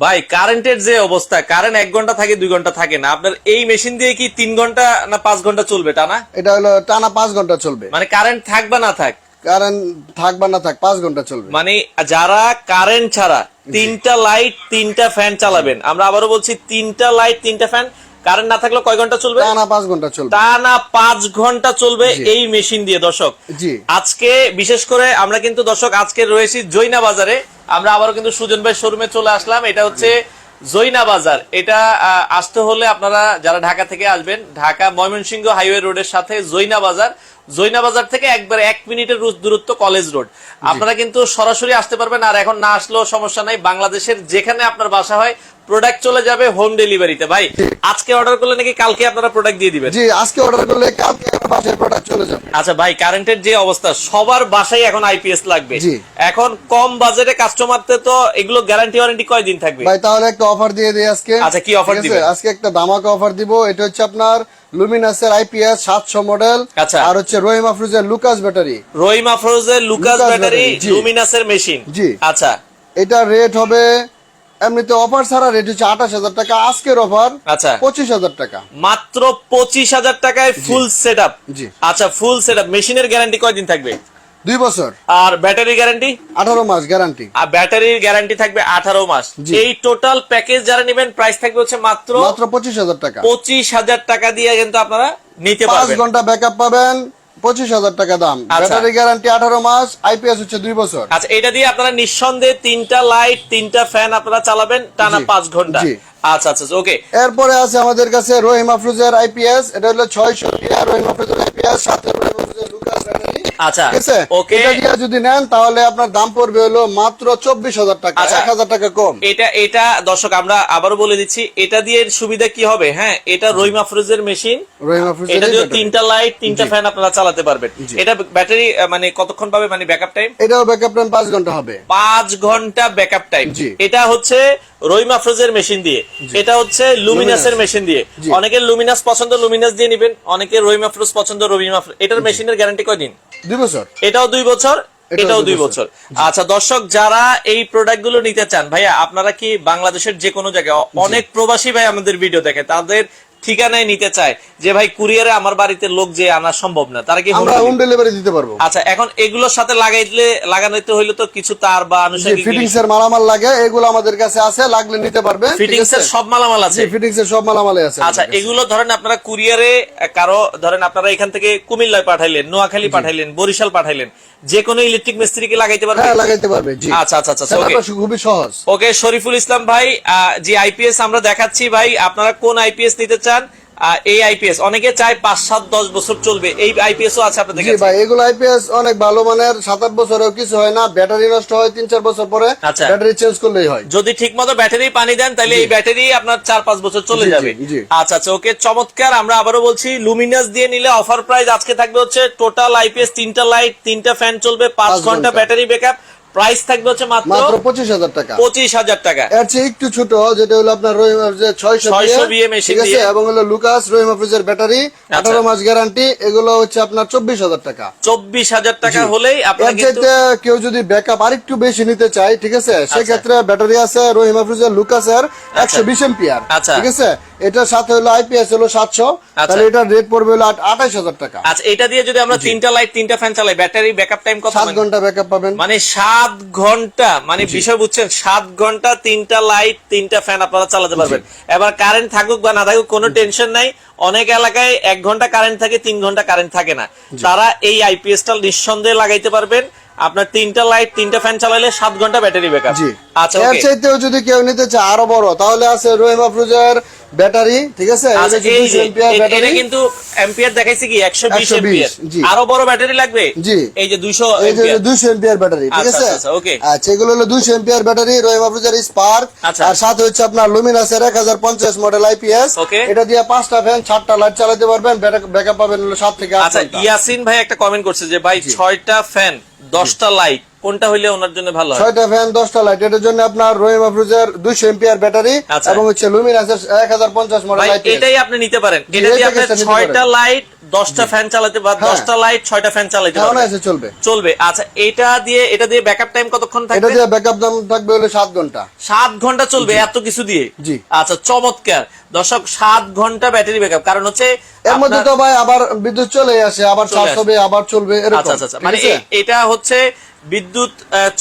ভাই কারেন্টের যে অবস্থা কারেন্ট এক ঘণ্টা থাকে দুই ঘণ্টা থাকে না। আপনার এই মেশিন দিয়ে কি তিন ঘণ্টা না পাঁচ ঘণ্টা চলবে টানা? এটা হলো টানা পাঁচ ঘণ্টা চলবে। মানে কারেন্ট থাক বা না থাক? কারণ থাকবা না থাক পাঁচ ঘণ্টা চলবে। মানে যারা কারেন্ট ছাড়া তিনটা লাইট তিনটা ফ্যান চালাবেন আমরা আবারও বলছি তিনটা লাইট তিনটা ফ্যান কারেন্ট না থাকলে কয় ঘণ্টা চলবে? টানা পাঁচ ঘণ্টা চলবে। টানা পাঁচ ঘণ্টা চলবে এই মেশিন দিয়ে দর্শক। জি। আজকে বিশেষ করে আমরা কিন্তু দর্শক আজকে রয়েছি জৈনা বাজারে। আমরা আবারও কিন্তু সুজন ভাই শোরুমে চলে আসলাম। এটা হচ্ছে জৈনা বাজার। এটা আসতে হলে আপনারা যারা ঢাকা থেকে আসবেন ঢাকা ময়মনসিংহ হাইওয়ে রোডের সাথে জৈনা বাজার। জৈনা বাজার থেকে একবার এক মিনিটের দূরত্ব কলেজ রোড। আপনারা কিন্তু সরাসরি আসতে পারবেন আর এখন না আসলেও সমস্যা নাই। বাংলাদেশের যেখানে আপনার বাসা হয় প্রোডাক্ট চলে যাবে হোম ডেলিভারিতে ভাই আজকে অর্ডার করলে নাকি কালকে আপনারা প্রোডাক্ট দিয়ে দিবেন? জি আজকে অর্ডার করলে কালকে বাসায় প্রোডাক্ট চলে যাবে। আচ্ছা ভাই কারেন্টের যে অবস্থা সবার বাসায় এখন আইপিএস লাগবে। জি। এখন কম বাজেটে কাস্টমারতে তো এগুলো গ্যারান্টি ওয়ারেন্টি কয়দিন থাকবে? ভাই তাহলে একটা অফার দিয়ে দিই আজকে। আচ্ছা, কি অফার দিবেন? আজকে একটা ধামাকা অফার দিব। এটা হচ্ছে আপনার লুমিনাসের আইপিএস সাতশো মডেল আচ্ছা। আর হচ্ছে রহিম আফরুজের লুকাস ব্যাটারি রহিম আফরোজের লুকাস ব্যাটারি, লুমিনাসের মেশিন জি। আচ্ছা। এটা রেট হবে এমনিতে অফার ছাড়া রেট হচ্ছে আঠাশ হাজার টাকা আজকের অফার আচ্ছা। পঁচিশ হাজার টাকা। মাত্র পঁচিশ হাজার টাকায় ফুল সেট আপ জি। আচ্ছা ফুল সেট আপ মেশিনের গ্যারান্টি কয়দিন থাকবে? দুই বছর। আর ব্যাটারি গ্যারান্টি আঠারো মাস গ্যারান্টি আর ব্যাটারির গ্যারান্টি থাকবে আঠারো মাস। এই টোটাল প্যাকেজ যারা নেবেন প্রাইস থাকবে হচ্ছে মাত্র মাত্র পঁচিশ হাজার টাকা। পঁচিশ হাজার টাকা দিয়ে কিন্তু আপনারা নিতে পাঁচ ঘণ্টা ব্যাকআপ পাবেন পঁচিশ হাজার টাকা দাম। আচ্ছা। ব্যাটারি গ্যারান্টি আঠারো মাস আইপিএস হচ্ছে দুই বছর। আচ্ছা এটা দিয়ে আপনারা নিঃসন্দেহে তিনটা লাইট তিনটা ফ্যান আপনারা চালাবেন টানা পাঁচ ঘণ্টা। আচ্ছা আচ্ছা ওকে। এরপরে আছে আমাদের কাছে রহিম আফরুজের আইপিএস এটা হলো ছয়শো রহিম আফরুজের আইপিএস সাথে রহিম আফরুজের আচ্ছা ওকে। এটা যদি নেন তাহলে আপনার দাম পড়বে হলো মাত্র চব্বিশ হাজার টাকা আচ্ছা। এক হাজার টাকা কম। এটা এটা দর্শক আমরা আবারও বলে দিচ্ছি এটা দিয়ে সুবিধা কি হবে হ্যাঁ? এটা রহিম আফরোজের মেশিন এটা দিয়ে তিনটা লাইট তিনটা ফ্যান আপনারা চালাতে পারবেন। এটা ব্যাটারি মানে কতক্ষণ পাবে মানে ব্যাকআপ টাইম এটাও ব্যাকআপ টাইম পাঁচ ঘণ্টা হবে। পাঁচ ঘণ্টা ব্যাকআপ টাইম এটা হচ্ছে রহিম আফরোজের মেশিন দিয়ে। এটা হচ্ছে লুমিনাসের মেশিন দিয়ে। অনেকের লুমিনাস পছন্দ লুমিনাস দিয়ে নিবেন অনেকের রহিম আফরোজ পছন্দ রহিম এটার মেশিনের গ্যারান্টি কয়দিন? দুই বছর। এটাও দুই বছর? এটাও দুই। বছর। আচ্ছা দর্শক যারা এই প্রোডাক্টগুলো নিতে চান ভাইয়া আপনারা কি বাংলাদেশের যে কোনো জায়গায় অনেক প্রবাসী ভাই আমাদের ভিডিও দেখে তাদের ঠিকানায় নিতে চায় যে ভাই কুরিয়ারে আমার বাড়িতে লোক যে আনা সম্ভব না তারা কি আমরা হোম ডেলিভারি দিতে পারব। আচ্ছা এখন এগুলোর সাথে লাগাইলে লাগানোতে হইলে তো কিছু তার বা আনুষঙ্গিক ফিটিংস এর মালামাল লাগে এগুলো আমাদের কাছে আছে লাগলে নিতে পারবে ফিটিংস এর সব মালামাল আছে? ফিটিংস এর সব মালামালে আছে আচ্ছা এগুলো ধরেন আপনারা কুরিয়ারে কারও ধরেন আপনারা এখান থেকে কুমিল্লায় পাঠাইলেন নোয়াখালী পাঠাইলেন বরিশাল পাঠাইলেন যে কোনো ইলেকট্রিক মিস্ত্রিকে লাগাইতে পারবেন হ্যাঁ লাগাইতে পারবে জি। আচ্ছা আচ্ছা আচ্ছা ওকে খুবই সহজ। ওকে শরীফুল ইসলাম ভাই আহ, যে আইপিএস আমরা দেখাচ্ছি ভাই আপনারা কোন আইপিএস নিতে চান? আহ, এই আইপিএস অনেকে চায় পাঁচ সাত দশ বছর চলবে। এই আইপিএস ও আছে আপনাদের কাছে। ভাই এগুলো আইপিএস অনেক ভালো মানের সাত আট বছরেও কিছু হয় না ব্যাটারি নষ্ট হয় তিন চার বছর পরে আচ্ছা। ব্যাটারি চেঞ্জ করলেই হয়। যদি ঠিক মতো ব্যাটারি পানি দেন তাহলে এই ব্যাটারি আপনার চার পাঁচ বছর চলে যাবে। আচ্ছা আচ্ছা ওকে চমৎকার। আমরা আবারও বলছি লুমিনাস দিয়ে নিলে অফার প্রাইস আজকে থাকবে হচ্ছে টোটাল আইপিএস তিনটা লাইট তিনটা ফ্যান চলবে পাঁচ ঘণ্টা। ব্যাটারি ব্যাকআপ প্রাইস থাকবে হচ্ছে মাত্র মাত্র পঁচিশ হাজার টাকা। পঁচিশ হাজার টাকা। এর চেয়ে একটু ছোট যেটা হলো আপনার রহিম ছয়শো 600 বিএ মেশিন ঠিক আছে এবং হলো লুকাস রহিম হাফিজের ব্যাটারি আঠারো মাস গ্যারান্টি এগুলো হচ্ছে আপনার চব্বিশ হাজার টাকা। চব্বিশ হাজার টাকা হলেই আপনার কেউ যদি ব্যাকআপ আরেকটু বেশি নিতে চায় ঠিক আছে সেক্ষেত্রে ব্যাটারি আছে রহিম হাফিজের লুকাসের একশো বিশ এম্পিয়ার আচ্ছা। ঠিক আছে এটার সাথে হলো আইপিএস হলো সাতশো। তাহলে এটার রেট পড়বে হলো আঠাইশ হাজার টাকা। আচ্ছা এটা দিয়ে যদি আমরা তিনটা লাইট তিনটা ফ্যান চালাই ব্যাটারি ব্যাকআপ টাইম কত সাত মানে? ঘণ্টা ব্যাকআপ পাবেন। মানে সাত ঘণ্টা মানে বিষয় বুঝছেন সাত ঘণ্টা তিনটা লাইট তিনটা ফ্যান আপনারা চালাতে পারবেন। এবার কারেন্ট থাকুক বা না থাকুক কোনো টেনশন নাই। অনেক এলাকায় এক ঘণ্টা কারেন্ট থাকে তিন ঘণ্টা কারেন্ট থাকে না। তারা এই আইপিএস টা নিঃসন্দেহে লাগাইতে পারবেন। আপনার তিনটা লাইট তিনটা ফ্যান চালাইলে সাত ঘণ্টা ব্যাটারি ব্যাকআপ আচ্ছা এর চাইতেও যদি কেউ নিতে চায় আরও বড় তাহলে আছে রহিম আফরুজের ব্যাটারি ঠিক আছে? এটা আচ্ছা হচ্ছে এই 200 যে ampere এ- ব্যাটারি। কিন্তু দেখাইছে কি? একশো বিশ 120 এম্পিয়ার আরও বড় ব্যাটারি লাগবে? জি। এই যে এই যে ব্যাটারি ঠিক আচ্ছা, আছে? আচ্ছা, এগুলো হলো ব্যাটারি রহিম আফরুজের স্পার্ক। আর সাথে হচ্ছে আপনার লুমিনাসের এক হাজার পঞ্চাশ মডেল আইপিএস Okay. এটা দিয়ে পাঁচটা ফ্যান চারটা লাইট চালাতে পারবেন। ব্যাকআপ পাবেন হলো সাত থেকে আট আচ্ছা ইয়াসিন ভাই একটা কমেন্ট করছে যে ভাই ছয়টা ফ্যান দশটা লাইট কোনটা হইলে ওনার জন্য ভালো ছয়টা ফ্যান দশটা লাইট এটার জন্য আপনার রহিম আফরুজের দুইশো ব্যাটারি। এবং হচ্ছে লুমিনাসের এক হাজার পঞ্চাশ মডেল লাইট এটাই আপনি নিতে পারেন। এটা দিয়ে আপনি ছয়টা লাইট দশটা ফ্যান চালাতে বা হ্যাঁ। দশটা লাইট ছয়টা ফ্যান চালাতে কেমন পারবেন। চলবে। চলবে। আচ্ছা এটা দিয়ে এটা দিয়ে ব্যাকআপ টাইম কতক্ষণ এটা থাকবে? দিয়ে ব্যাকআপ দাম থাকবে হলো ঘণ্টা। সাত ঘণ্টা চলবে এত কিছু দিয়ে? জি। আচ্ছা চমৎকার। দর্শক সাত ঘণ্টা ব্যাটারি ব্যাকআপ কারণ হচ্ছে এর মধ্যে তো ভাই আবার বিদ্যুৎ চলে আসে আবার চার্জ হবে আবার চলবে এরকম। আচ্ছা আচ্ছা আচ্ছা। মানে এটা হচ্ছে বিদ্যুৎ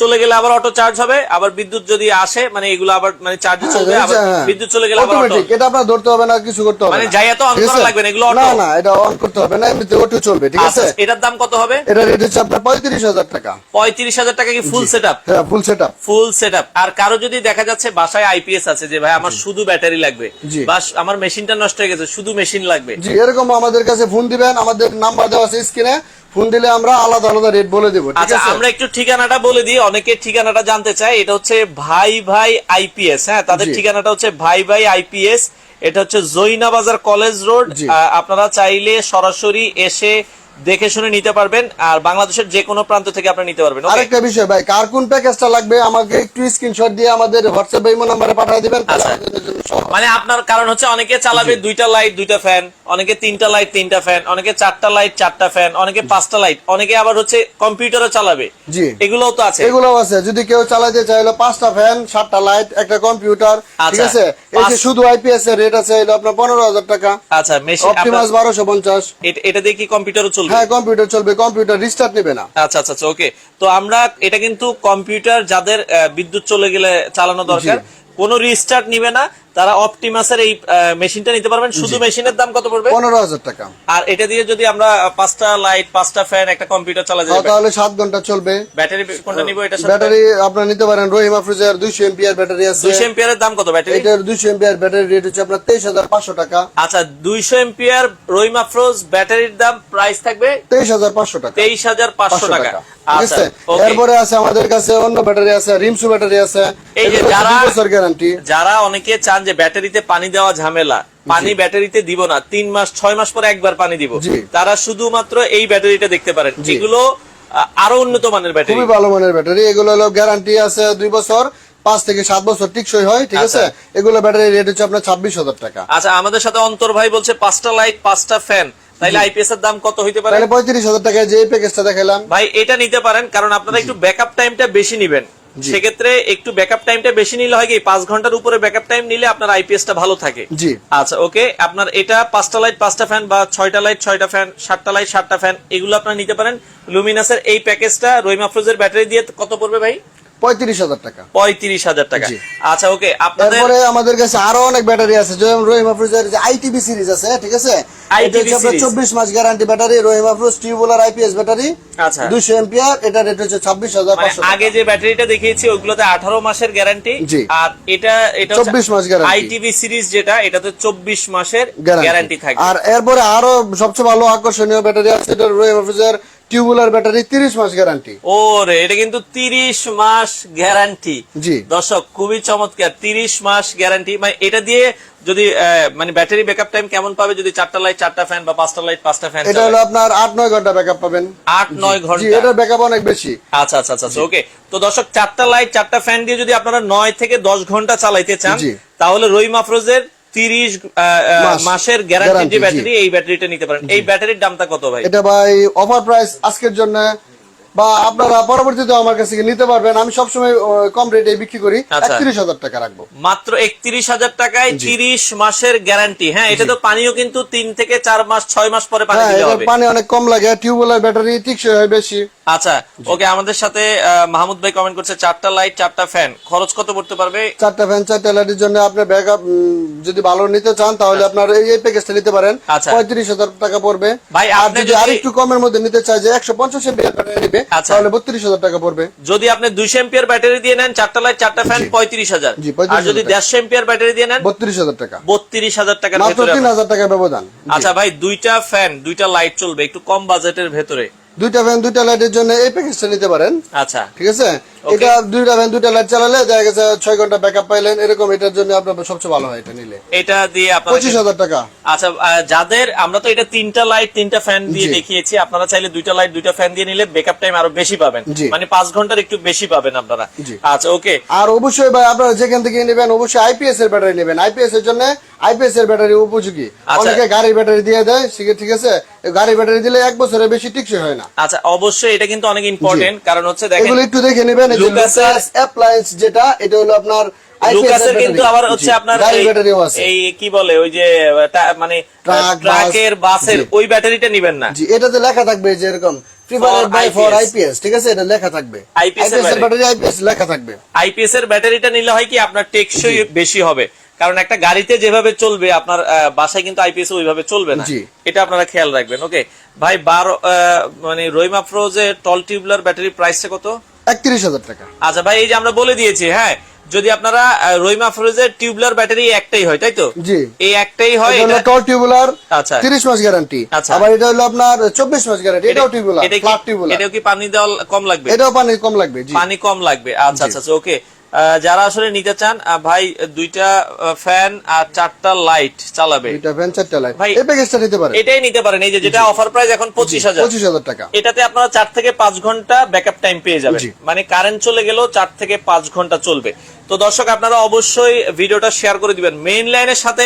চলে গেলে আবার অটো চার্জ হবে আবার বিদ্যুৎ যদি আসে মানে এগুলো আবার মানে চার্জ হ্যাঁ, চলবে আবার হ্যাঁ। বিদ্যুৎ চলে গেলে আবার অটো এটা আপনার ধরতে হবে না কিছু করতে হবে মানে। যাইয়া তো ঠিক করা লাগবে না, এগুলো অটো না না এটা অন করতে হবে না এমনিতে অটো চলবে ঠিক আচ্ছা আছে? এটার দাম কত হবে? এটা রেট হচ্ছে আপনার পঁয়ত্রিশ হাজার টাকা। পঁয়ত্রিশ হাজার টাকা কি ফুল সেটআপ হ্যাঁ full set up full set আর কারও যদি দেখা যাচ্ছে বাসায় আইপিএস আছে যে ভাই আমার শুধু ব্যাটারি লাগবে বাস আমার মেশিনটা নষ্ট হয়ে গেছে শুধু মেশিন লাগবে। জি এরকম আমাদের কাছে ফোন দিবেন আমাদের নাম্বার দেওয়া আছে স্ক্রিনে। ফোন দিলে আমরা আলাদা আলাদা রেট বলে দেবো আচ্ছা আমরা একটু ঠিকানাটা বলে দিই। অনেকে ঠিকানাটা জানতে চাই এটা হচ্ছে ভাই ভাই আইপিএস হ্যাঁ? তাদের ঠিকানাটা হচ্ছে ভাই ভাই আইপিএস এটা হচ্ছে জৈনা বাজার কলেজ রোড। আপনারা চাইলে সরাসরি এসে দেখে শুনে নিতে পারবেন আর বাংলাদেশের যে কোনো প্রান্ত থেকে আপনারা নিতে পারবেন আরেকটা বিষয় ভাই কার কোন প্যাকেজটা লাগবে আমাকে একটু স্ক্রিনশট দিয়ে আমাদের হোয়াটসঅ্যাপ ইমো নাম্বারে পাঠিয়ে দিবেন আচ্ছা। মানে আপনার কারণ হচ্ছে অনেকে চালাবে দুইটা লাইট দুইটা ফ্যান অনেকে তিনটা লাইট তিনটা ফ্যান অনেকে চারটা লাইট চারটা ফ্যান অনেকে পাঁচটা লাইট অনেকে আবার হচ্ছে কম্পিউটারও চালাবে। জি। এগুলোও তো আছে। এগুলোও আছে। যদি কেউ চালাতে চাইলে পাঁচটা ফ্যান সাতটা লাইট একটা কম্পিউটার ঠিক আচ্ছা। আছে? এই যে শুধু আইপিএস এর রেট আছে হলো আপনার পনেরো হাজার টাকা। আচ্ছা মেশিন অপটিমাস বারোশো পঞ্চাশ। এটা দিয়ে কি কম্পিউটারও চলবে? হ্যাঁ কম্পিউটার চলবে কম্পিউটার রিস্টার্ট নেবে না। আচ্ছা আচ্ছা আচ্ছা ওকে তো আমরা এটা কিন্তু কম্পিউটার যাদের বিদ্যুৎ চলে গেলে চালানো দরকার কোনো রিস্টার্ট নিবে না। তারা অপটিমাসের এই মেশিনটা নিতে পারবেন। শুধু মেশিনের দাম কত পড়বে? পনেরো হাজার টাকা। আর এটা দিয়ে যদি আমরা পাঁচটা লাইট পাঁচটা ফ্যান একটা কম্পিউটার চালা যাবে তাহলে সাত ঘণ্টা চলবে। ব্যাটারি কোনটা নিব এটা ব্যাটারি আপনার নিতে পারেন। রহিম আফরুজের দুইশো এমপিআর ব্যাটারি আছে। দুইশো এম্পিয়ারের দাম কত ব্যাটারি? এটার দুইশো এমপিআর ব্যাটারি রেট হচ্ছে আপনার তেইশ হাজার পাঁচশো টাকা। আচ্ছা দুইশো এম্পিয়ার রহিম আফরোজ ব্যাটারির দাম প্রাইস থাকবে তেইশ হাজার পাঁচশো টাকা। তেইশ হাজার পাঁচশো টাকা। আচ্ছা আছে? এরপরে আছে আমাদের কাছে অন্য ব্যাটারি আছে রিমসু ব্যাটারি আছে। এই যে যারা- বছর গ্যারান্টি যারা অনেকে চান যে ব্যাটারিতে পানি দেওয়া ঝামেলা পানি ব্যাটারিতে দিব না তিন মাস ছয় মাস পরে একবার পানি দিব। তারা শুধুমাত্র এই ব্যাটারিটা দেখতে পারেন। জি। এগুলো আরও উন্নত মানের ব্যাটারি। খুবই ভালো মানের ব্যাটারি। এগুলো হলো গ্যারান্টি আছে দুই বছর পাঁচ থেকে সাত বছর টিকসই হয় ঠিক আছে? আচ্ছা। এগুলো ব্যাটারি রেট হচ্ছে আপনার ছাব্বিশ হাজার টাকা। আচ্ছা আমাদের সাথে অন্তর ভাই বলছে পাঁচটা লাইট পাঁচটা ফ্যান তাইলে আইপিএস এর দাম কত হইতে পারে? পঁয়ত্রিশ হাজার টাকায় যে প্যাকেজটা দেখালাম ভাই এটা নিতে পারেন কারণ আপনারা একটু ব্যাকআপ টাইমটা বেশি নিবেন। সেক্ষেত্রে একটু ব্যাকআপ টাইমটা বেশি নিলে হয় কি পাঁচ ঘণ্টার উপরে ব্যাকআপ টাইম নিলে আপনার আইপিএস টা ভালো থাকে। জি। আচ্ছা ওকে আপনার এটা পাঁচটা লাইট পাঁচটা ফ্যান বা ছয়টা লাইট ছয়টা ফ্যান সাতটা লাইট সাতটা ফ্যান এগুলো আপনার নিতে পারেন। লুমিনাসের এই প্যাকেজটা রহিম আফরোজের ব্যাটারি দিয়ে কত পড়বে ভাই? পঁয়ত্রিশ হাজার টাকা। পঁয়ত্রিশ হাজার টাকা। আচ্ছা ওকে আপনাদের আমাদের কাছে আরও অনেক ব্যাটারি আছে। যেমন রহিম আফরুজের যে আইটিবি সিরিজ আছে ঠিক আছে? চব্বিশ মাস guarantee battery Rahim Afroz tubular IPS battery. আচ্ছা। দুইশো এমপিআর এটা রেট হচ্ছে ছাব্বিশ হাজার মানে আগে যে ব্যাটারিটা দেখিয়েছি ওগুলোতে আঠারো মাসের গ্যারান্টি আর এটা এটা 24 মাস guarantee। আইটিভি সিরিজ যেটা এটাতে চব্বিশ মাসের গ্যারান্টি থাকবে। আর এরপরে আরও সবচেয়ে ভালো আকর্ষণীয় ব্যাটারি আছে এটা রহিম টিউবুলার ব্যাটারি তিরিশ মাস গ্যারান্টি ওরে এটা কিন্তু তিরিশ মাস গ্যারান্টি জি। দর্শক খুবই চমৎকার তিরিশ মাস গ্যারান্টি মানে এটা দিয়ে যদি মানে ব্যাটারি ব্যাকআপ টাইম কেমন পাবে? যদি চারটা লাইট চারটা ফ্যান বা পাঁচটা লাইট পাঁচটা ফ্যান এটা হলো আপনার আট নয় ঘণ্টা ব্যাকআপ পাবেন। আট নয় জি। ঘণ্টা। এটার ব্যাকআপ অনেক বেশি। আচ্ছা আচ্ছা আচ্ছা ওকে তো দর্শক চারটা লাইট চারটা ফ্যান দিয়ে যদি আপনারা নয় থেকে দশ ঘণ্টা চালাইতে চান তাহলে রহিম আফরোজের তিরিশ মাস। মাসের গ্যারান্টি যে ব্যাটারি এই ব্যাটারিটা নিতে পারেন। এই ব্যাটারির দামটা কত ভাই? এটা ভাই অফার প্রাইস আজকের জন্য বা আপনারা পরবর্তীতে আমার কাছে গিয়ে নিতে পারবেন। আমি সবসময় কম রেটে বিক্রি করি। আচ্ছা। একত্রিশ হাজার টাকা রাখব। মাত্র একত্রিশ হাজার টাকায় তিরিশ মাসের গ্যারান্টি হ্যাঁ এটা তো পানিও কিন্তু তিন থেকে চার মাস ছয় মাস পরে পানি হ্যাঁ পানি অনেক কম লাগে টিউবওয়েলের ব্যাটারি টিকসই হয় বেশি। আচ্ছা ওকে আমাদের সাথে মাহমুদ ভাই কমেন্ট করছে চারটা লাইট চারটা ফ্যান খরচ কত পড়তে পারবে? চারটা ফ্যান চারটা লাইটের জন্য আপনি ব্যাকআপ যদি ভালো নিতে চান তাহলে আপনার এই প্যাকেজটা নিতে পারেন। আচ্ছা। পঁয়ত্রিশ হাজার টাকা পড়বে। ভাই, আপনি যদি আরেকটু কমের মধ্যে নিতে চাই যে একশো পঞ্চাশ ব্যাটারি নিবে আচ্ছা। তাহলে বত্রিশ হাজার টাকা পড়বে। যদি আপনি দুইশো এম্পিয়ার ব্যাটারি দিয়ে নেন চারটা লাইট চারটা ফ্যান পঁয়ত্রিশ হাজার। জি, 35,000 আর যদি দেড়শো এম্পিয়ার ব্যাটারি দিয়ে নেন বত্রিশ হাজার টাকা। বত্রিশ হাজার টাকার ভেতরে তিন হাজার টাকা ব্যবধান। আচ্ছা ভাই দুইটা ফ্যান দুইটা লাইট চলবে একটু কম বাজেটের ভেতরে। দুইটা ফ্যান দুইটা লাইটের জন্য এই প্যাকেজটা নিতে পারেন। আচ্ছা। ঠিক আছে? এটা দুইটা ফ্যান দুইটা লাইট চালালে দেখা গেছে ছয় ঘণ্টা ব্যাকআপ পাইলেন। এরকম এটার জন্য আপনার সবচেয়ে ভালো হয় এটা নিলে। এটা দিয়ে আপনারা পঁচিশ হাজার টাকা। আচ্ছা যাদের আমরা তো এটা তিনটা লাইট তিনটা ফ্যান দিয়ে দেখিয়েছি আপনারা চাইলে দুইটা লাইট দুইটা ফ্যান দিয়ে নিলে টাইম আরও বেশি পাবেন। মানে পাঁচ ঘণ্টার একটু বেশি পাবেন আপনারা। আচ্ছা ওকে আর অবশ্যই ভাই আপনারা যেখান থেকে নেবেন অবশ্যই আইপিএস এর ব্যাটারি নেবেন। আইপিএস এর জন্য আইপিএস এর ব্যাটারি উপযোগী। আচ্ছা। অনেকে গাড়ির ব্যাটারি দিয়ে দেয় ঠিক- আছে? গাড়ির ব্যাটারি দিলে এক বছরের বেশি টিকসই হয় না। আচ্ছা অবশ্যই এটা কিন্তু অনেক ইম্পর্টেন্ট কারণ হচ্ছে দেখেন এগুলো একটু দেখে নেবেন লুকাসের- অ্যাপ্লায়েন্স যেটা এটা হলো আপনার লুকাসের কিন্তু আবার হচ্ছে আপনার এই- কি বলে ওই যে মানে ট্রাকের বাসের ওই ব্যাটারিটা নিবেন না। জি এটাতে লেখা থাকবে যে এরকম preferred by for IPS IPS ঠিক আছে? এটা লেখা থাকবে। আইপিএস এর ব্যাটারি আইপিএস লেখা থাকবে। আইপিএস এর ব্যাটারিটা নিলে হয় কি আপনার টেকসই বেশি হবে। কারণ একটা গাড়িতে যেভাবে চলবে আপনার বাসায় কিন্তু আইপিএস ওইভাবে চলবে না। এটা আপনারা খেয়াল রাখবেন ওকে? ভাই বারো মানে রইমা ফ্রোজে টল টিউবলার ব্যাটারি প্রাইসটা কত? একত্রিশ হাজার টাকা। আচ্ছা ভাই এই যে আমরা বলে দিয়েছি হ্যাঁ যদি আপনারা রইমা ফ্রোজের টিউবলার ব্যাটারি একটাই হয় তাই তো? জি। এই একটাই হয় এটা টল টিউবুলার আচ্ছা। তিরিশ মাস গ্যারান্টি। আচ্ছা। আবার এটা হলো আপনার চব্বিশ মাস গ্যারান্টি এটাও টিউবুলার ফ্ল্যাট টিউবুলার। এটাও কি পানি দেওয়া কম লাগবে? এটাও পানি কম লাগবে জি। পানি কম লাগবে। আচ্ছা আচ্ছা আচ্ছা ওকে। যারা আসলে নিতে চান ভাই দুইটা ফ্যান আর চারটা লাইট চালাবে। দুইটা ফ্যান চারটা লাইট ভাই, এই প্যাকেজটা নিতে পারেন। এটাই নিতে পারেন। এই যে যেটা অফার প্রাইস এখন পঁচিশ হাজার। পঁচিশ হাজার টাকা। এটাতে আপনারা চার থেকে পাঁচ ঘণ্টা ব্যাকআপ টাইম পেয়ে যাবেন। মানে কারেন্ট চলে গেলেও চার থেকে পাঁচ ঘণ্টা চলবে। তো দর্শক আপনারা অবশ্যই ভিডিওটা শেয়ার করে দিবেন। মেইন লাইনের সাথে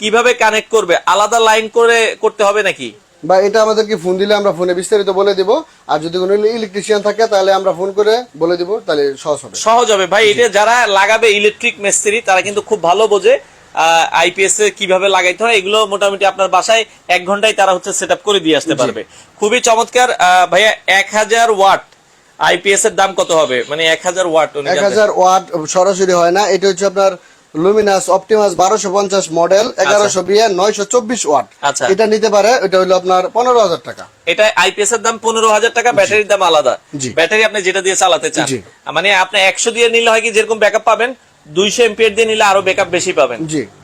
কীভাবে কানেক্ট করবে? আলাদা লাইন করে করতে হবে নাকি? বা এটা আমাদেরকে ফোন দিলে আমরা ফোনে বিস্তারিত বলে দিব। আর যদি কোনো ইলেকট্রিশিয়ান থাকে তাহলে আমরা ফোন করে বলে দিব তাহলে সহজ হবে। সহজ হবে। ভাই এটা যারা লাগাবে ইলেকট্রিক মিস্ত্রি তারা কিন্তু খুব ভালো বোঝে আইপিএস এ কীভাবে লাগাইতে হয়। এগুলো মোটামুটি আপনার বাসায় এক ঘন্টায় তারা হচ্ছে সেট করে দিয়ে আসতে পারবে। খুবই চমৎকার ভাইয়া এক হাজার ওয়াট আইপিএস এর দাম কত হবে? মানে এক হাজার ওয়াট এক হাজার ওয়াট সরাসরি হয় না। এটা হচ্ছে আপনার লুমিনাস অপটিমাস বারোশো পঞ্চাশ মডেল এগারোশো বিয়ে নয়শো চব্বিশ ওয়াট আচ্ছা। এটা নিতে পারে এটা হলো আপনার পনেরো হাজার টাকা। এটা আইপিএস এর দাম পনেরো হাজার টাকা ব্যাটারির দাম আলাদা। ব্যাটারি আপনি যেটা দিয়ে চালাতে চান। মানে আপনি একশো দিয়ে নিলে হয় কি যেরকম ব্যাকআপ পাবেন দুইশো এমপিয়ার দিয়ে নিলে আরও ব্যাকআপ বেশি পাবেন।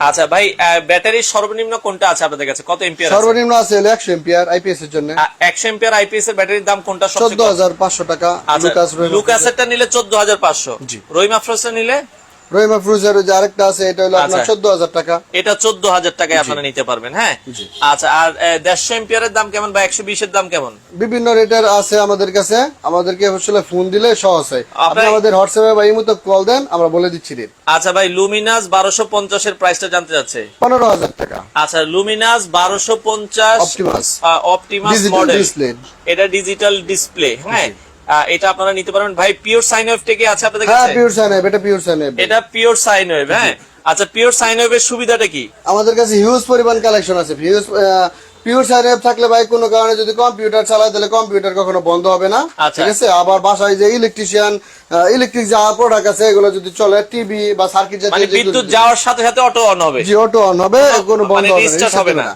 আচ্ছা ভাই ব্যাটারির সর্বনিম্ন কোনটা আছে আপনাদের কাছে? কত এমপিয়ার সর্বনিম্ন আছে একশো এম্পিয়ার আইপিএস এর জন্য। একশো এমপিয়ার আইপিএস এর ব্যাটারির দাম কোনটা চোদ্দ হাজার পাঁচশো টাকা আচ্ছা লুকাস লুকাসেরটা নিলে চোদ্দ হাজার পাঁচশো। রহিমা ফ্রোসটা নিলে রহিমা ফ্রুজের যে আরেকটা আছে এটা হলো আপনার আচ্ছা। চোদ্দ হাজার টাকা। এটা চোদ্দ হাজার টাকায় আপনারা নিতে পারবেন হ্যাঁ? আচ্ছা আর দেড়শো এমপিয়ারের দাম কেমন বা একশো বিশের দাম কেমন? বিভিন্ন রেটের আছে আমাদের কাছে। আমাদেরকে আসলে ফোন দিলে সহজ হয়। আপনি আমাদের হোয়াটসঅ্যাপে বা ইমুতে কল দেন আমরা বলে দিচ্ছি রেট। আচ্ছা ভাই লুমিনাস বারোশো পঞ্চাশের প্রাইসটা জানতে চাচ্ছে। পনেরো হাজার টাকা। আচ্ছা লুমিনাস বারোশো পঞ্চাশ Optimus। অপটিমাস মডেল এটা ডিজিটাল ডিসপ্লে হ্যাঁ? এটা আপনারা নিতে পারবেন। ভাই পিওর সাইন ওয়েভ থেকে আছে আপনাদের কাছে হ্যাঁ পিওর সাইন ওয়েভ এটা পিওর সাইন ওয়েভ এটা পিওর সাইন ওয়েভ হ্যাঁ? আচ্ছা পিওর সাইন ওয়েভের সুবিধাটা কি? আমাদের কাছে হিউজ পরিমাণ কালেকশন আছে। হিউজ পিওর সাইন ওয়েভ থাকলে ভাই কোনো কারণে যদি কম্পিউটার চালায় তাহলে কম্পিউটার কখনো বন্ধ হবে না। আচ্ছা। ঠিক আছে? আবার বাসায় যে ইলেকট্রিশিয়ান ইলেকট্রিক যা প্রোডাক্ট আছে এগুলো যদি চলে টিভি বা সার্কিট মানে জাতীয় বিদ্যুৎ যাওয়ার সাথে সাথে অটো অন হবে। জি অটো অন হবে কোনো বন্ধ মানে হবে না হবে না।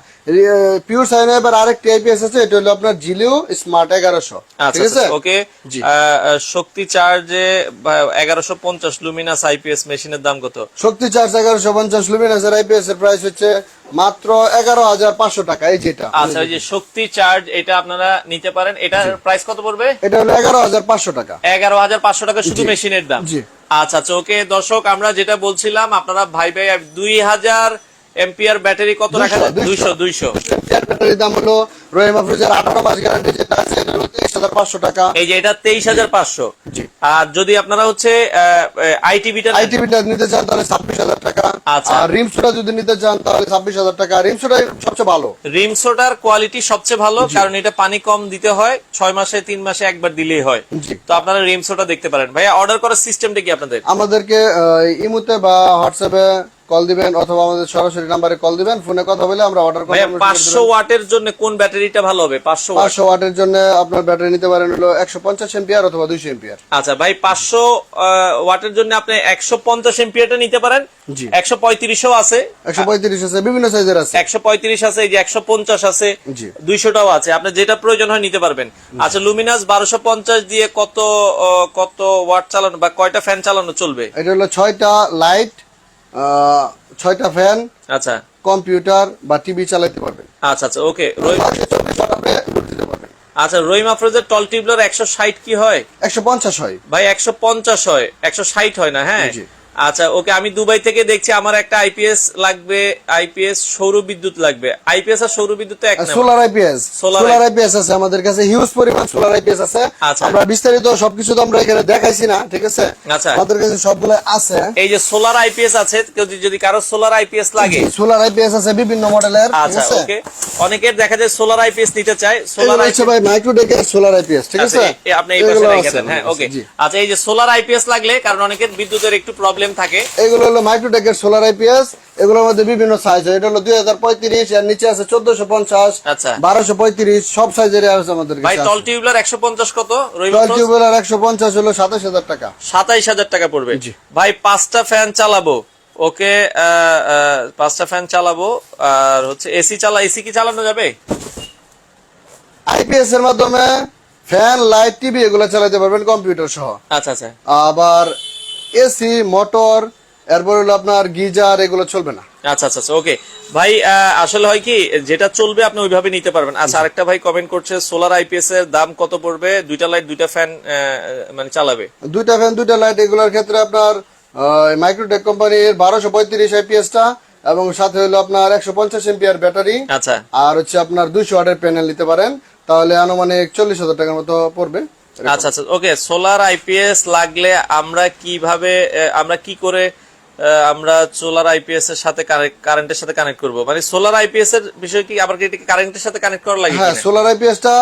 পিওর সাইন এবার আরেকটি আইপিএস আছে এটা হলো আপনার জিলিও স্মার্ট আচ্ছা ঠিক আছে? ওকে। জি। শক্তি চার্জে এগারোশো পঞ্চাশ লুমিনাস আইপিএস মেশিনের দাম কত? শক্তি চার্জ এগারোশো পঞ্চাশ লুমিনাসের আইপিএস এর প্রাইস হচ্ছে মাত্র এগারো হাজার পাঁচশো টাকা এই যেটা। আচ্ছা ওই যে শক্তি চার্জ এটা আপনারা নিতে পারেন এটার প্রাইস কত পড়বে? এটা হলো এগারো হাজার পাঁচশো টাকা টাকা শুধু মেশিনের দাম। আচ্ছা আচ্ছা ওকে দর্শক আমরা যেটা বলছিলাম আপনারা ভাই ভাই দুই হাজার এমপিআর ব্যাটারি কত রাখা যায়? দুইশো দুইশো এর ব্যাটারির দাম হলো রহিমা ফ্রিজের আঠারো মাস গ্যারান্টি যেটা আছে এটা হলো তেইশ হাজার পাঁচশো টাকা। এই যে এটা তেইশ হাজার পাঁচশো। জি। আর যদি আপনারা হচ্ছে আইটিভিটা আইটিভিটা নিতে চান তাহলে ছাব্বিশ হাজার টাকা। আচ্ছা। আর রিমসটা যদি নিতে চান তাহলে ছাব্বিশ হাজার টাকা। রিমসটাই সবচেয়ে ভালো। রিমসোটার কোয়ালিটি সবচেয়ে ভালো কারণ এটা পানি কম দিতে হয় ছয় মাসে তিন মাসে একবার দিলেই হয়। তো আপনারা রিমসোটা দেখতে পারেন। ভাইয়া অর্ডার করার সিস্টেমটা কি আপনাদের? আমাদেরকে ইমুতে বা হোয়াটসঅ্যাপে কল দিবেন অথবা আমাদের সরাসরি নাম্বারে কল দিবেন ফোনে কথা বলে আমরা অর্ডার করব পাঁচশো ওয়াটের জন্য কোন ব্যাটারিটা ভালো হবে? পাঁচশো ওয়াট। পাঁচশো ওয়াটের জন্য আপনার ব্যাটারি নিতে পারেন হলো একশো পঞ্চাশ এম্পিয়ার অথবা দুইশো এম্পিয়ার। আচ্ছা ভাই পাঁচশো ওয়াটের জন্য আপনি একশো পঞ্চাশ এমপিয়ারটা নিতে পারেন। জি। একশো পঁয়ত্রিশও আছে। একশো পঁয়ত্রিশ আছে বিভিন্ন সাইজের আছে। একশো পঁয়ত্রিশ আছে এই যে একশো পঞ্চাশ আছে জি। দুইশোটাও আছে। আপনি যেটা প্রয়োজন হয় নিতে পারবেন। আচ্ছা লুমিনাস বারোশো পঞ্চাশ দিয়ে কত কত ওয়াট চালানো বা কয়টা ফ্যান চালানো চলবে? এটা হলো ছয়টা লাইট ছয়টা ফ্যান আচ্ছা। কম্পিউটার বা টিভি চালাতে পারবেন। আচ্ছা আচ্ছা ওকে আচ্ছা রহিম আফরোজের টল টিবলার একশো ষাট কি হয়? একশো পঞ্চাশ হয়। ভাই একশো পঞ্চাশ হয় একশো ষাট হয় না হ্যাঁ। আচ্ছা ওকে আমি দুবাই থেকে দেখছি আমার একটা আইপিএস লাগবে আইপিএস সৌর বিদ্যুৎ লাগবে। আইপিএস আর সৌর বিদ্যুৎ এক সোলার আইপিএস। সোলার আইপিএস আছে আমাদের কাছে হিউজ পরিমাণ সোলার আইপিএস আছে। আচ্ছা। আমরা বিস্তারিত সবকিছু তো আমরা এখানে দেখাইছি না ঠিক আছে? আচ্ছা। আমাদের কাছে সবগুলো আছে। এই যে সোলার আইপিএস আছে কেউ যদি- যদি কারও সোলার আইপিএস লাগে। সোলার আইপিএস আছে বিভিন্ন মডেলের আচ্ছা ওকে। অনেকের দেখা যায় সোলার আইপিএস নিতে চায় সোলার হচ্ছে ভাই মাইক্রোটেকের সোলার আইপিএস ঠিক আছে? আপনি এই পাশে রেখে দেন। হ্যাঁ ওকে। আচ্ছা এই যে সোলার আইপিএস লাগলে কারণ অনেকের বিদ্যুতের একটু প্রবলেম থাকে। এগুলো হলো মাইক্রোটেকের সোলার আইপিএস এগুলোর মধ্যে বিভিন্ন সাইজ এটা হলো দুই হাজার পঁয়ত্রিশ এর নিচে আছে চোদ্দশো পঞ্চাশ আচ্ছা। বারোশো পঁয়ত্রিশ সব সাইজের আছে আমাদের ভাই টল টিউবলার একশো পঞ্চাশ কত? টুয়েলভ টিউবওয়েল একশো পঞ্চাশ হলো সাতাশ হাজার টাকা। সাতাইশ হাজার টাকা পড়বে। জি। ভাই পাঁচটা ফ্যান চালাবো। ওকে পাঁচটা ফ্যান চালাবো। আর হচ্ছে এসি চালা এসি কি চালানো যাবে? আইপিএস এর মাধ্যমে ফ্যান লাইট টিভি এগুলো চালাতে পারবেন কম্পিউটার সহ। আচ্ছা আচ্ছা। আবার এসি মোটর এরপর হলো আপনার গিজার এগুলো চলবে না। আচ্ছা আচ্ছা আচ্ছা ওকে। ভাই আসলে হয় কি যেটা চলবে আপনি ওইভাবে নিতে পারবেন। আচ্ছা আরেকটা ভাই কমেন্ট করছে সোলার আইপিএস এর দাম কত পড়বে? দুইটা লাইট দুইটা ফ্যান মানে চালাবে? দুইটা ফ্যান দুইটা লাইট এগুলোর ক্ষেত্রে আপনার মাইক্রোটেক কোম্পানির বারোশো পঁয়ত্রিশ আইপিএসটা এবং সাথে হলো আপনার একশো পঞ্চাশ এমপিআর ব্যাটারি আচ্ছা। আর হচ্ছে আপনার দুইশো ওয়াটের প্যানেল নিতে পারেন তাহলে আনুমানিক চল্লিশ হাজার টাকার মতো পড়বে। আচ্ছা আচ্ছা ওকে সোলার আইপিএস লাগলে আমরা কীভাবে আমরা কি করে আমরা সোলার আইপিএস এর সাথে কারেন্টের সাথে কানেক্ট করব? মানে সোলার আইপিএস এর বিষয় কি আবার কি কারেন্টের সাথে কানেক্ট করা লাগে হ্যাঁ সোলার আইপিএস টা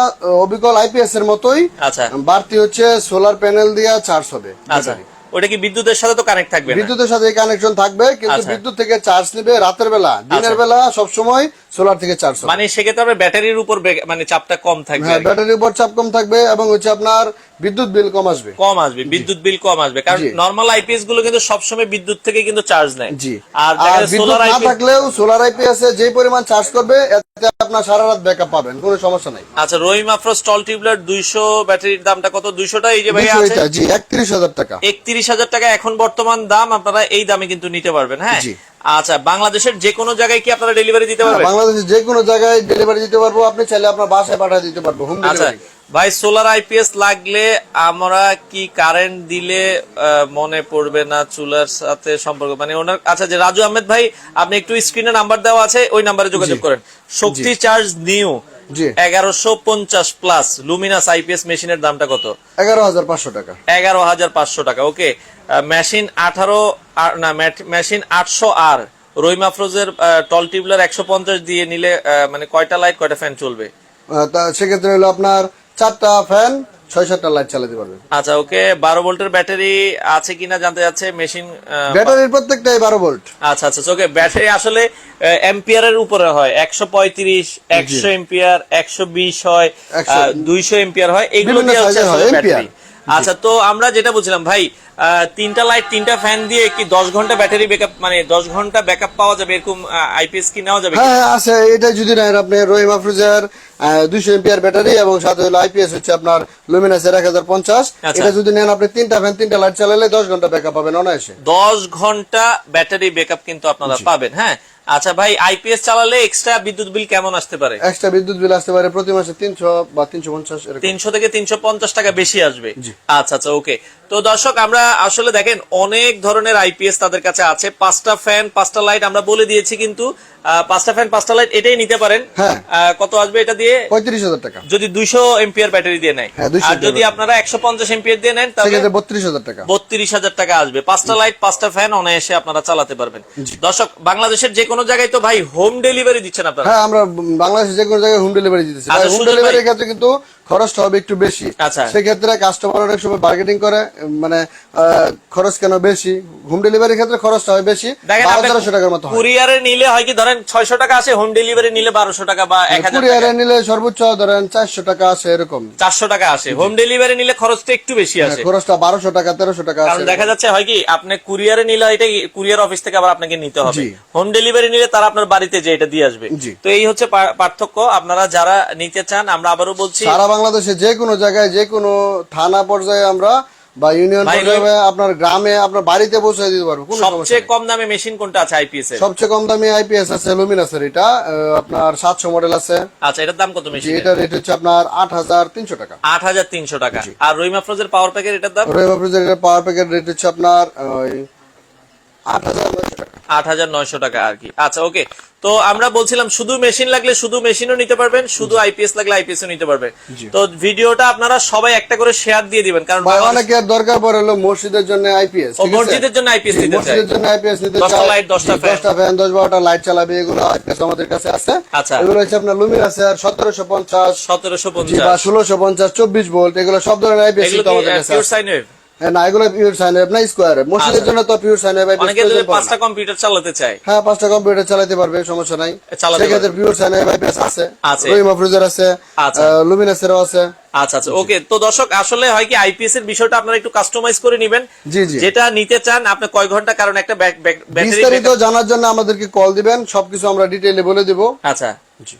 অবিকল আইপিএস এর মতোই। আচ্ছা। বাড়তি হচ্ছে সোলার প্যানেল দিয়ে চার্জ হবে। আচ্ছা। ওটা কি বিদ্যুতের সাথে তো কানেক্ট থাকবে বিদ্যুতের সাথে কানেকশন থাকবে কিন্তু আচ্ছা। বিদ্যুৎ থেকে চার্জ নেবে রাতের বেলা দিনের বেলা সবসময় সোলার থেকে চার্জ মানে সেক্ষেত্রে আপনার ব্যাটারির উপর মানে চাপটা কম থাকবে হ্যাঁ ব্যাটারির উপর চাপ কম থাকবে এবং হচ্ছে আপনার বিদ্যুৎ বিল কম আসবে। কম আসবে বিদ্যুৎ বিল কম আসবে। কারণ। নর্মাল আইপিএসগুলো কিন্তু সবসময় বিদ্যুৎ থেকে কিন্তু চার্জ নেয়। জি। আর সোলার না আইপিএস থাকলেও সোলার আইপিএস যে পরিমাণ চার্জ করবে এতে আপনার সারা রাত ব্যাকআপ পাবেন কোনো সমস্যা নাই। আচ্ছা রহিম আফরো স্টল টিউবলার দুইশো ব্যাটারির দামটা কত? 200 টা এই যে ভাই আছে? জি একত্রিশ হাজার টাকা। একত্রিশ হাজার টাকা এখন বর্তমান দাম আপনারা এই দামে কিন্তু নিতে পারবেন হ্যাঁ? জি। আচ্ছা বাংলাদেশের যে কোনো জায়গায় কি আপনারা ডেলিভারি দিতে হ্যাঁ, পারবেন? বাংলাদেশের যে কোনো জায়গায় ডেলিভারি দিতে পারব আপনি চাইলে আপনার বাসায় পাঠিয়ে দিতে পারব হোম আচ্ছা ডেলিভারি ভাই সোলার আইপিএস লাগলে আমরা কি কারেন্ট দিলে মনে পড়বে না চুলার সাথে সম্পর্ক? মানে ওনার আচ্ছা যে রাজু আহমেদ ভাই আপনি একটু স্ক্রিনে নাম্বার দেওয়া আছে ওই নাম্বারে যোগাযোগ করেন। শক্তি চার্জ নিউ এগারোশো পঞ্চাশ প্লাস লুমিনাস আইপিএস মেশিনের দামটা কত? এগারো হাজার পাঁচশো টাকা। এগারো হাজার পাঁচশো টাকা ওকে মেশিন আঠারো না মেশিন আটশো আর রহিম আফরোজের টল টিউবলার একশো পঞ্চাশ দিয়ে নিলে মানে কয়টা লাইট কয়টা ফ্যান চলবে? সেক্ষেত্রে হলো আপনার চারটা ফ্যান ছয় সাতটা লাইট চালাতে পারবেন আচ্ছা ওকে বারো ভোল্টের ব্যাটারি আছে কিনা জানতে যাচ্ছে মেশিন ব্যাটারির প্রত্যেকটাই বারো ভোল্ট। আচ্ছা আচ্ছা ওকে ব্যাটারি আসলে এম্পিয়ারের উপরে হয় একশো পঁয়ত্রিশ একশো এম্পিয়ার একশো বিশ হয় দুইশো এম্পিয়ার হয় এগুলো দিয়ে হচ্ছে। ব্যাটারি। আচ্ছা তো আমরা যেটা বলছিলাম ভাই তিনটা লাইট তিনটা ফ্যান দিয়ে কি দশ ঘণ্টা ব্যাটারি ব্যাকআপ মানে দশ ঘণ্টা ব্যাকআপ পাওয়া যাবে এরকম আইপিএস কি নেওয়া যাবে? হ্যাঁ হ্যাঁ আছে এটা যদি নেন আপনি রহিম আফরুজার দুইশো এমপিআর ব্যাটারি এবং সাথে হলো আইপিএস হচ্ছে আপনার লুমিনাসের এক হাজার পঞ্চাশ। আচ্ছা। এটা যদি নেন আপনি তিনটা ফ্যান তিনটা লাইট চালালে দশ ঘণ্টা ব্যাকআপ পাবেন অনায়াসে। দশ ঘণ্টা ব্যাটারি ব্যাকআপ কিন্তু আপনারা পাবেন হ্যাঁ? আচ্ছা ভাই আইপিএস চালালে এক্সট্রা বিদ্যুৎ বিল কেমন আসতে পারে? এক্সট্রা বিদ্যুৎ বিল আসতে পারে প্রতি মাসে তিনশো বা তিনশো পঞ্চাশ তিনশো থেকে তিনশো পঞ্চাশ টাকা বেশি আসবে। আচ্ছা আচ্ছা ওকে তো দর্শক আমরা আসলে দেখেন অনেক ধরনের আইপিএস তাদের কাছে আছে। পাঁচটা ফ্যান পাঁচটা লাইট আমরা বলে দিয়েছি কিন্তু পাঁচটা ফ্যান পাঁচটা লাইট এটাই নিতে পারেন। হ্যাঁ। কত আসবে এটা দিয়ে? পঁয়ত্রিশ হাজার টাকা। যদি দুইশো এম্পিয়ার ব্যাটারি দিয়ে নেয়। হ্যাঁ, 200 আর যদি আপনারা একশো পঞ্চাশ এম্পিয়ার দিয়ে নেন তাহলে বত্রিশ হাজার টাকা। বত্রিশ হাজার টাকা আসবে। পাঁচটা লাইট পাঁচটা ফ্যান অনায়াসে আপনারা চালাতে পারবেন। দর্শক বাংলাদেশের যে কোনো জায়গায় তো ভাই হোম ডেলিভারি দিচ্ছেন আপনারা। হ্যাঁ আমরা বাংলাদেশে যে কোনো জায়গায় হোম ডেলিভারি দিতেছি। আচ্ছা, হোম সুজন ডেলিভারির ক্ষেত্রে কিন্তু খরচটা হবে একটু বেশি। আচ্ছা। সেক্ষেত্রে কাস্টমার অনেক সময় বার্গেটিং করে মানে খরচ কেন বেশি? হোম ডেলিভারির ক্ষেত্রে খরচটা হয় বেশি দেখেন বারো আপনি তেরোশো টাকার মতো কুরিয়ারে নিলে হয় কি ধরেন ছয়শো টাকা আসে হোম ডেলিভারি নিলে বারোশো টাকা বা কুরিয়ারে নিলে সর্বোচ্চ ধরেন চারশো টাকা আছে এরকম। চারশো টাকা আসে হোম ডেলিভারি নিলে খরচটা একটু বেশি আসে খরচটা বারোশো টাকা তেরোশো টাকা কারণ আছে। দেখা যাচ্ছে হয় কি আপনি কুরিয়ারে নিলে এটা কুরিয়ার অফিস থেকে আবার আপনাকে নিতে হবে। হোম ডেলিভারি নিলে তারা আপনার বাড়িতে যে এটা দিয়ে আসবে। তো এই হচ্ছে পার্থক্য। আপনারা যারা নিতে চান আমরা আবারও বলছি বাংলাদেশে যে কোনো জায়গায় যে কোনো থানা পর্যায়ে আমরা বা ইউনিয়ন পর্যায়ে আপনার গ্রামে আপনার বাড়িতে পৌঁছে দিতে পারব সবচেয়ে কম দামে মেশিন কোনটা আছে আইপিএস এর? সবচেয়ে কম দামি আইপিএস আছে লুমিনাসের এটা আপনার সাতশো মডেল আছে। আচ্ছা এটার দাম কত মেশিন এটা রেট হচ্ছে আপনার আট হাজার তিনশো টাকা। আট হাজার তিনশো টাকা। আর রুই মাফরোজের পাওয়ার প্যাকের এটার দাম? Rahim refrigerator power packet rate হচ্ছে আপনার আট হাজার টাকা। আট হাজার নয়শো টাকা আর কি। আচ্ছা ওকে তো আমরা বলছিলাম শুধু মেশিন লাগলে শুধু মেশিনও নিতে পারবেন শুধু আইপিএস লাগলে আইপিএস নিতে পারবেন। তো ভিডিওটা আপনারা সবাই একটা করে শেয়ার দিয়ে দিবেন কারণ অনেকের দরকার পড়ে হলো মসজিদের জন্য আইপিএস মসজিদের জন্য আইপিএস নিতে চাই। মসজিদের জন্য আইপিএস নিতে light, দশটা জি, fan। দশটা ফ্যান দশ বারোটা লাইট চালাবে এগুলো আইপিএস আমাদের কাছে আছে। আচ্ছা। এগুলো হচ্ছে আপনার লুমিন আছে আর সতেরোশো পঞ্চাশ সতেরোশো বা পঞ্চাশ। ষোলোশো পঞ্চাশ চব্বিশ ভোল্ট এগুলো সব ধরনের আইপিএস আমাদের কাছে আছে। হ্যাঁ, না এগুলো পিওর সাইন না স্কোয়ার মসজিদের জন্য তো পিওর সাইন অনেকে যদি পাঁচটা কম্পিউটার চালাতে চায়। হ্যাঁ পাঁচটা কম্পিউটার চালাতে পারবে সমস্যা নাই। সেক্ষেত্রে পিওর সাইন আইপিএস আছে আছে। রহিম আছে আচ্ছা। লুমিনাসেরও আছে। আচ্ছা আচ্ছা ওকে। তো দর্শক আসলে হয় কি আইপিএস এর বিষয়টা আপনারা একটু কাস্টমাইজ করে নেবেন। জি জি। যেটা নিতে চান আপনি কয় ঘণ্টা কারণ একটা ব্যাটারি বিস্তারিত জানার জন্য আমাদেরকে কল দিবেন সবকিছু আমরা ডিটেইলে বলে দিব। আচ্ছা।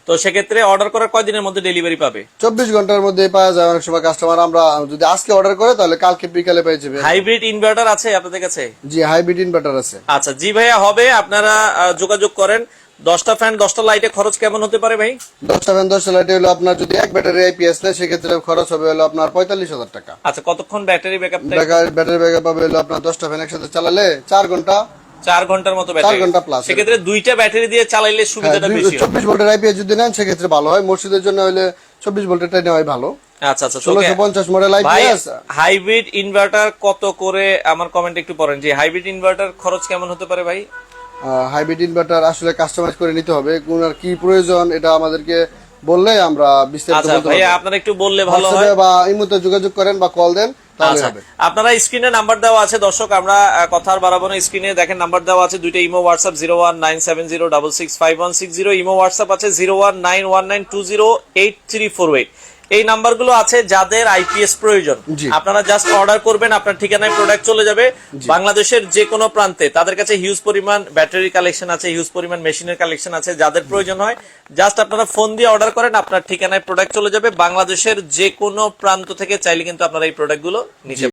তো সেক্ষেত্রে অর্ডার করার কয়দিনের মধ্যে ডেলিভারি পাবে? চব্বিশ ঘণ্টার মধ্যে পাওয়া যায় অনেক সময় কাস্টমার আমরা যদি আজকে অর্ডার করে তাহলে কালকে বিকালে পেয়ে যাবে। হাইব্রিড ইনভার্টার আছে আপনাদের কাছে? জি হাইব্রিড ইনভার্টার আছে। আচ্ছা জি ভাইয়া হবে। আপনারা যোগাযোগ করেন। দশটা ফ্যান দশটা লাইটে খরচ কেমন হতে পারে ভাই? দশটা ফ্যান দশটা লাইট হলো আপনার যদি এক ব্যাটারি আইপিএস নেয় সেক্ষেত্রে খরচ হবে হলো আপনার পঁয়তাল্লিশ হাজার টাকা। আচ্ছা কতক্ষণ ব্যাটারি ব্যাকআপ ব্যাটারি ব্যাকআপ পাবে হলো আপনার দশটা ফ্যান একসাথে চালালে চার ঘণ্টা। চার ঘণ্টার মতো ব্যাটারি ঘণ্টা plus। সেক্ষেত্রে দুইটা ব্যাটারি দিয়ে চালাইলে সুবিধাটা বেশি চব্বিশ ভোল্টের আইপিএস যদি নেন সেক্ষেত্রে ভালো হয়। মসজিদের জন্য হলে চব্বিশ ভোল্টেরটা নেওয়াই ভালো। আচ্ছা আচ্ছা ষোলোশো পঞ্চাশ মডেল আইপিএস হাইব্রিড ইনভার্টার কত করে আমার কমেন্ট একটু পড়েন। যে হাইব্রিড ইনভার্টার খরচ কেমন হতে পারে ভাই? হাইব্রিড ইনভার্টার আসলে কাস্টমাইজ করে নিতে হবে। কোন আর কি প্রয়োজন এটা আমাদেরকে বললে আমরা বিস্তারিত আচ্ছা বলতে ভাইয়া পারব। আপনারা একটু বললে ভালো হয়। বা ইমুতে যোগাযোগ করেন বা কল দেন। আচ্ছা আপনারা স্ক্রিনে নাম্বার দেওয়া আছে দর্শক আমরা কথার বাড়াবো না। স্ক্রিনে দেখেন নাম্বার দেওয়া আছে দুইটা imo WhatsApp zero one nine seven zero double six five one six zero imo WhatsApp আছে zero one nine one nine two zero eight three four eight এই নাম্বারগুলো আছে যাদের আইপিএস প্রয়োজন। আপনারা জাস্ট অর্ডার করবেন আপনার ঠিকানায় প্রোডাক্ট চলে যাবে। বাংলাদেশের যে কোনো প্রান্তে তাদের কাছে হিউজ পরিমাণ ব্যাটারি কালেকশন আছে হিউজ পরিমাণ মেশিনের কালেকশন আছে যাদের প্রয়োজন হয় জাস্ট আপনারা ফোন দিয়ে অর্ডার করেন আপনার ঠিকানায় প্রোডাক্ট চলে যাবে। বাংলাদেশের যে কোনো প্রান্ত থেকে চাইলে কিন্তু আপনারা এই প্রোডাক্টগুলো নিতে